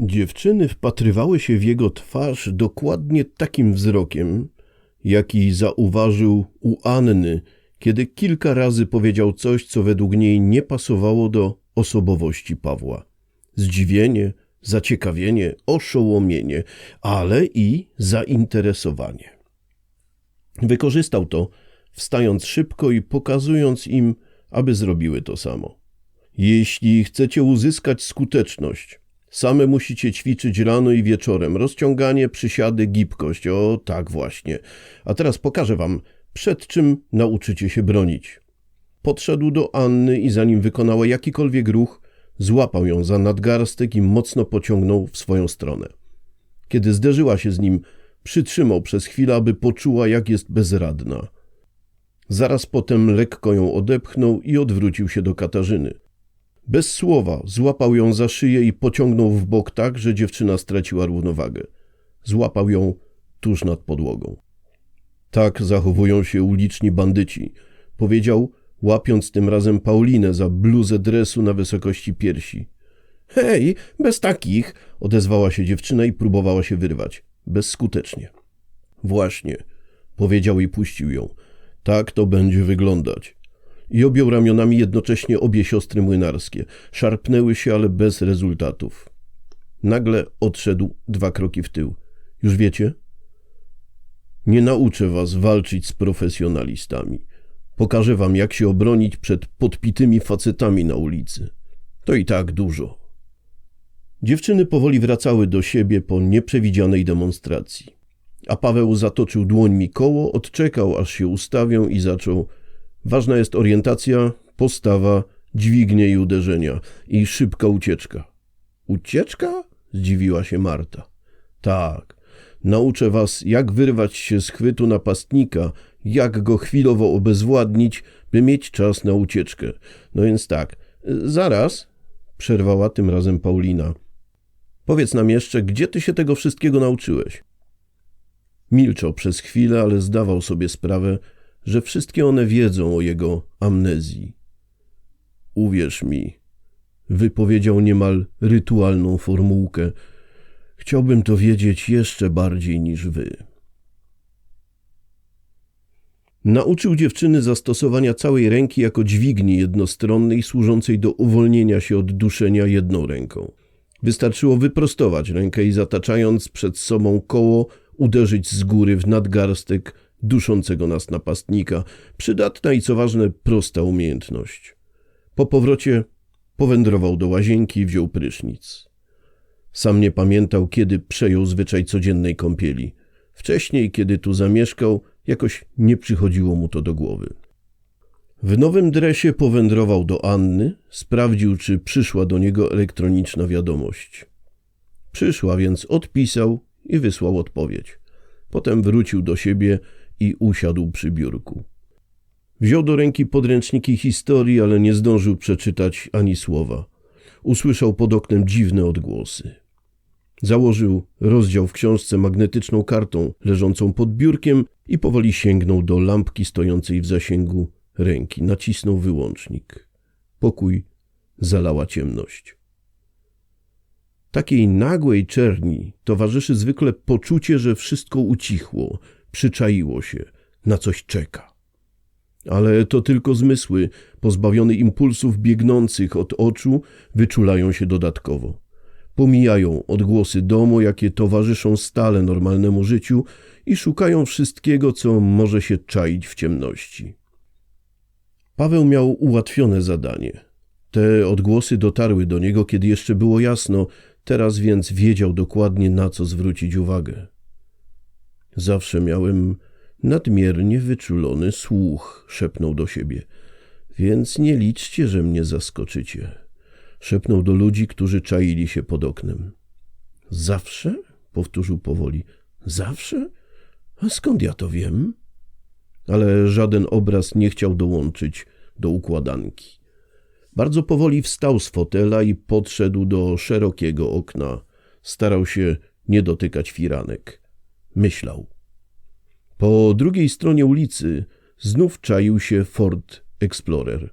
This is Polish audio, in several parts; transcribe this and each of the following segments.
Dziewczyny wpatrywały się w jego twarz dokładnie takim wzrokiem, jaki zauważył u Anny, kiedy kilka razy powiedział coś, co według niej nie pasowało do osobowości Pawła. Zdziwienie, zaciekawienie, oszołomienie, ale i zainteresowanie. Wykorzystał to, wstając szybko i pokazując im, aby zrobiły to samo. Jeśli chcecie uzyskać skuteczność, same musicie ćwiczyć rano i wieczorem. Rozciąganie, przysiady, gibkość. O, tak właśnie. A teraz pokażę wam, przed czym nauczycie się bronić. Podszedł do Anny i zanim wykonała jakikolwiek ruch, złapał ją za nadgarstek i mocno pociągnął w swoją stronę. Kiedy zderzyła się z nim, przytrzymał przez chwilę, aby poczuła, jak jest bezradna. Zaraz potem lekko ją odepchnął i odwrócił się do Katarzyny. Bez słowa złapał ją za szyję i pociągnął w bok tak, że dziewczyna straciła równowagę. Złapał ją tuż nad podłogą. Tak zachowują się uliczni bandyci, powiedział, łapiąc tym razem Paulinę za bluzę dresu na wysokości piersi. Hej, bez takich, odezwała się dziewczyna i próbowała się wyrwać. Bezskutecznie. Właśnie, powiedział i puścił ją. Tak to będzie wyglądać. I objął ramionami jednocześnie obie siostry młynarskie. Szarpnęły się, ale bez rezultatów. Nagle odszedł dwa kroki w tył. Już wiecie? Nie nauczę was walczyć z profesjonalistami. Pokażę wam, jak się obronić przed podpitymi facetami na ulicy. To i tak dużo. Dziewczyny powoli wracały do siebie po nieprzewidzianej demonstracji. A Paweł zatoczył dłońmi koło, odczekał, aż się ustawią i zaczął. Ważna jest orientacja, postawa, dźwignie i uderzenia i szybka ucieczka. Ucieczka? Zdziwiła się Marta. Tak. Nauczę was, jak wyrwać się z chwytu napastnika, jak go chwilowo obezwładnić, by mieć czas na ucieczkę. No więc tak, zaraz, przerwała tym razem Paulina. Powiedz nam jeszcze, gdzie ty się tego wszystkiego nauczyłeś? Milczał przez chwilę, ale zdawał sobie sprawę, że wszystkie one wiedzą o jego amnezji. Uwierz mi, wypowiedział niemal rytualną formułkę. Chciałbym to wiedzieć jeszcze bardziej niż wy. Nauczył dziewczyny zastosowania całej ręki jako dźwigni jednostronnej służącej do uwolnienia się od duszenia jedną ręką. Wystarczyło wyprostować rękę i zataczając przed sobą koło, uderzyć z góry w nadgarstek duszącego nas napastnika. Przydatna i co ważne, prosta umiejętność. Po powrocie powędrował do łazienki i wziął prysznic. Sam nie pamiętał, kiedy przejął zwyczaj codziennej kąpieli. Wcześniej, kiedy tu zamieszkał, jakoś nie przychodziło mu to do głowy. W nowym dresie powędrował do Anny, sprawdził, czy przyszła do niego elektroniczna wiadomość. Przyszła, więc odpisał i wysłał odpowiedź. Potem wrócił do siebie i usiadł przy biurku. Wziął do ręki podręczniki historii, ale nie zdążył przeczytać ani słowa. Usłyszał pod oknem dziwne odgłosy. Założył rozdział w książce magnetyczną kartą leżącą pod biurkiem i powoli sięgnął do lampki stojącej w zasięgu ręki. Nacisnął wyłącznik. Pokój zalała ciemność. Takiej nagłej czerni towarzyszy zwykle poczucie, że wszystko ucichło, przyczaiło się, na coś czeka. Ale to tylko zmysły, pozbawione impulsów biegnących od oczu, wyczulają się dodatkowo. Pomijają odgłosy domu, jakie towarzyszą stale normalnemu życiu i szukają wszystkiego, co może się czaić w ciemności. Paweł miał ułatwione zadanie. Te odgłosy dotarły do niego, kiedy jeszcze było jasno, teraz więc wiedział dokładnie, na co zwrócić uwagę. Zawsze miałem nadmiernie wyczulony słuch, szepnął do siebie, więc nie liczcie, że mnie zaskoczycie. Szepnął do ludzi, którzy czaili się pod oknem. Zawsze? powtórzył powoli. Zawsze? A skąd ja to wiem? Ale żaden obraz nie chciał dołączyć do układanki. Bardzo powoli wstał z fotela i podszedł do szerokiego okna. Starał się nie dotykać firanek. Myślał. Po drugiej stronie ulicy znów czaił się Ford Explorer.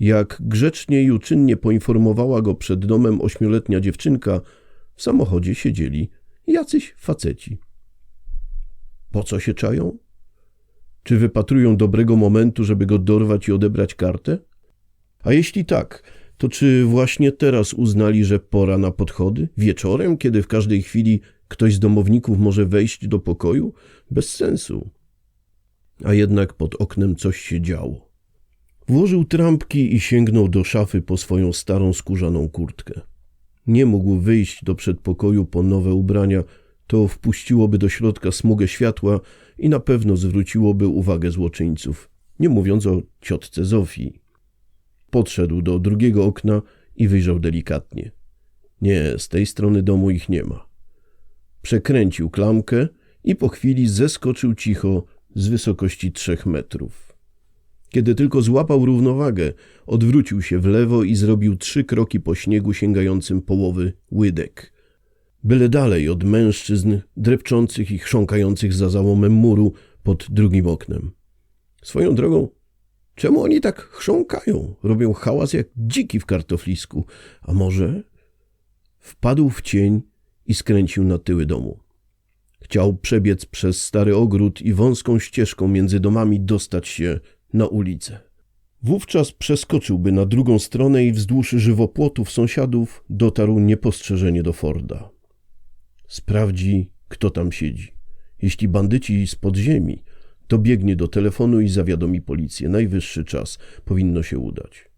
Jak grzecznie i uczynnie poinformowała go przed domem ośmioletnia dziewczynka, w samochodzie siedzieli jacyś faceci. Po co się czają? Czy wypatrują dobrego momentu, żeby go dorwać i odebrać kartę? A jeśli tak, to czy właśnie teraz uznali, że pora na podchody? Wieczorem, kiedy w każdej chwili ktoś z domowników może wejść do pokoju? Bez sensu. A jednak pod oknem coś się działo. Włożył trampki i sięgnął do szafy po swoją starą skórzaną kurtkę. Nie mógł wyjść do przedpokoju po nowe ubrania, to wpuściłoby do środka smugę światła i na pewno zwróciłoby uwagę złoczyńców, nie mówiąc o ciotce Zofii. Podszedł do drugiego okna i wyjrzał delikatnie. Nie, z tej strony domu ich nie ma. Przekręcił klamkę i po chwili zeskoczył cicho z wysokości trzech metrów. Kiedy tylko złapał równowagę, odwrócił się w lewo i zrobił trzy kroki po śniegu sięgającym połowy łydek. Byle dalej od mężczyzn drepczących i chrząkających za załomem muru pod drugim oknem. Swoją drogą, czemu oni tak chrząkają? Robią hałas jak dziki w kartoflisku. A może... Wpadł w cień i skręcił na tyły domu. Chciał przebiec przez stary ogród i wąską ścieżką między domami dostać się na ulicę. Wówczas przeskoczyłby na drugą stronę i wzdłuż żywopłotów sąsiadów dotarł niepostrzeżenie do Forda. Sprawdzi, kto tam siedzi. Jeśli bandyci z podziemi, to biegnie do telefonu i zawiadomi policję. Najwyższy czas powinno się udać.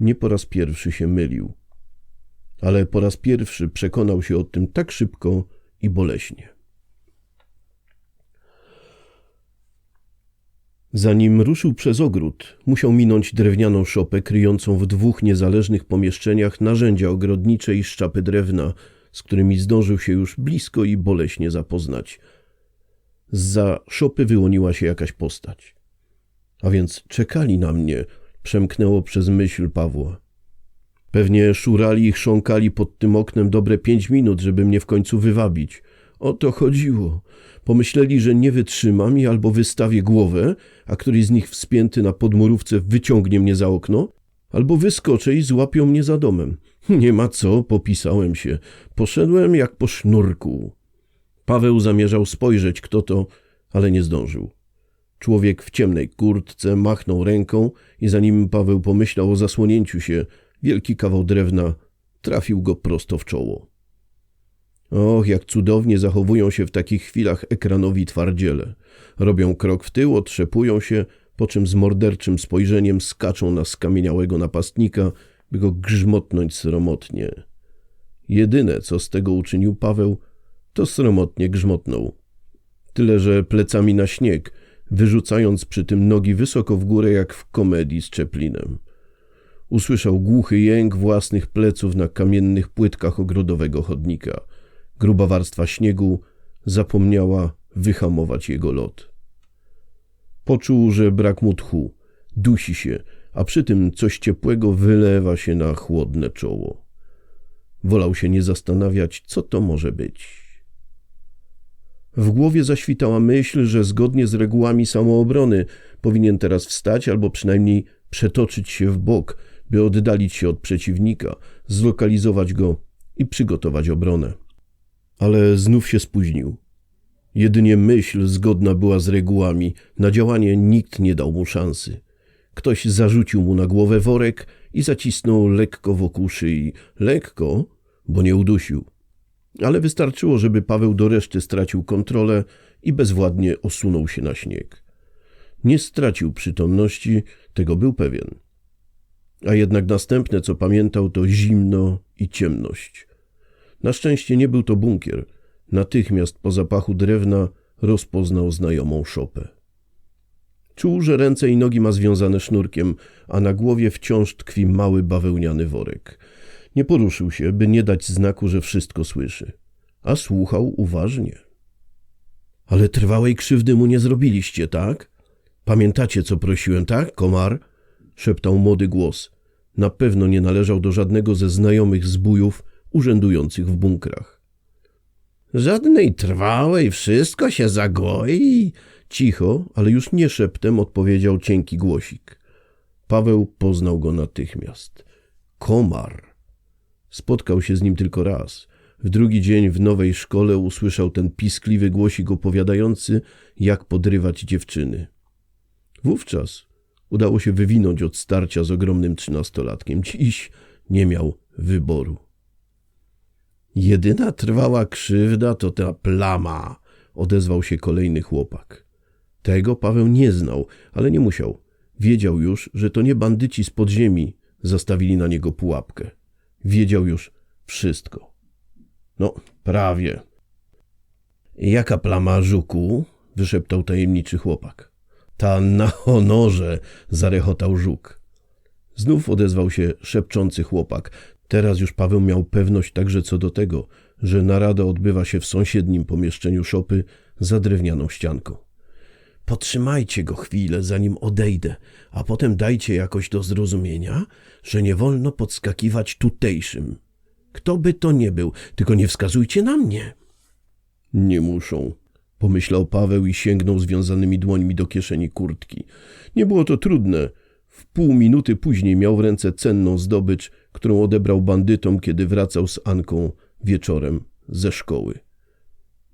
Nie po raz pierwszy się mylił, ale po raz pierwszy przekonał się o tym tak szybko i boleśnie. Zanim ruszył przez ogród, musiał minąć drewnianą szopę kryjącą w dwóch niezależnych pomieszczeniach narzędzia ogrodnicze i szczapy drewna, z którymi zdążył się już blisko i boleśnie zapoznać. Za szopy wyłoniła się jakaś postać. A więc czekali na mnie, przemknęło przez myśl Pawła. Pewnie szurali i chrząkali pod tym oknem dobre pięć minut, żeby mnie w końcu wywabić. O to chodziło. Pomyśleli, że nie wytrzymam i albo wystawię głowę, a któryś z nich wspięty na podmurówce wyciągnie mnie za okno, albo wyskoczę i złapią mnie za domem. Nie ma co, popisałem się. Poszedłem jak po sznurku. Paweł zamierzał spojrzeć, kto to, ale nie zdążył. Człowiek w ciemnej kurtce machnął ręką i zanim Paweł pomyślał o zasłonięciu się, wielki kawał drewna trafił go prosto w czoło. Och, jak cudownie zachowują się w takich chwilach ekranowi twardziele. Robią krok w tył, otrzepują się, po czym z morderczym spojrzeniem skaczą na skamieniałego napastnika, by go grzmotnąć sromotnie. Jedyne, co z tego uczynił Paweł, to sromotnie grzmotnął. Tyle, że plecami na śnieg, wyrzucając przy tym nogi wysoko w górę, jak w komedii z Czeplinem. Usłyszał głuchy jęk własnych pleców na kamiennych płytkach ogrodowego chodnika. Gruba warstwa śniegu zapomniała wyhamować jego lot. Poczuł, że brak mu tchu, dusi się, a przy tym coś ciepłego wylewa się na chłodne czoło. Wolał się nie zastanawiać, co to może być. W głowie zaświtała myśl, że zgodnie z regułami samoobrony powinien teraz wstać albo przynajmniej przetoczyć się w bok, by oddalić się od przeciwnika, zlokalizować go i przygotować obronę. Ale znów się spóźnił. Jedynie myśl zgodna była z regułami, na działanie nikt nie dał mu szansy. Ktoś zarzucił mu na głowę worek i zacisnął lekko wokół szyi. Lekko, bo nie udusił. Ale wystarczyło, żeby Paweł do reszty stracił kontrolę i bezwładnie osunął się na śnieg. Nie stracił przytomności, tego był pewien. A jednak następne, co pamiętał, to zimno i ciemność. Na szczęście nie był to bunkier. Natychmiast po zapachu drewna rozpoznał znajomą szopę. Czuł, że ręce i nogi ma związane sznurkiem, a na głowie wciąż tkwi mały bawełniany worek. Nie poruszył się, by nie dać znaku, że wszystko słyszy, a słuchał uważnie. Ale trwałej krzywdy mu nie zrobiliście, tak? Pamiętacie, co prosiłem, tak, komar? szeptał młody głos. Na pewno nie należał do żadnego ze znajomych zbójów urzędujących w bunkrach. Żadnej trwałej, wszystko się zagoi. Cicho, ale już nie szeptem odpowiedział cienki głosik. Paweł poznał go natychmiast. Komar. Spotkał się z nim tylko raz. W drugi dzień w nowej szkole usłyszał ten piskliwy głosik opowiadający, jak podrywać dziewczyny. Wówczas udało się wywinąć od starcia z ogromnym trzynastolatkiem. Dziś nie miał wyboru. Jedyna trwała krzywda to ta plama, odezwał się kolejny chłopak. Tego Paweł nie znał, ale nie musiał. Wiedział już, że to nie bandyci z podziemi zastawili na niego pułapkę. Wiedział już wszystko. No, prawie. Jaka plama, żuku? wyszeptał tajemniczy chłopak. Ta na honorze, zarechotał żuk. Znów odezwał się szepczący chłopak. Teraz już Paweł miał pewność także co do tego, że narada odbywa się w sąsiednim pomieszczeniu szopy za drewnianą ścianką. Potrzymajcie go chwilę, zanim odejdę, a potem dajcie jakoś do zrozumienia, że nie wolno podskakiwać tutejszym. Kto by to nie był, tylko nie wskazujcie na mnie. Nie muszą, pomyślał Paweł i sięgnął związanymi dłońmi do kieszeni kurtki. Nie było to trudne. W pół minuty później miał w ręce cenną zdobycz, którą odebrał bandytom, kiedy wracał z Anką wieczorem ze szkoły.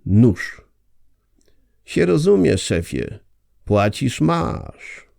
Nóż. Się rozumie, szefie. Płacisz, masz.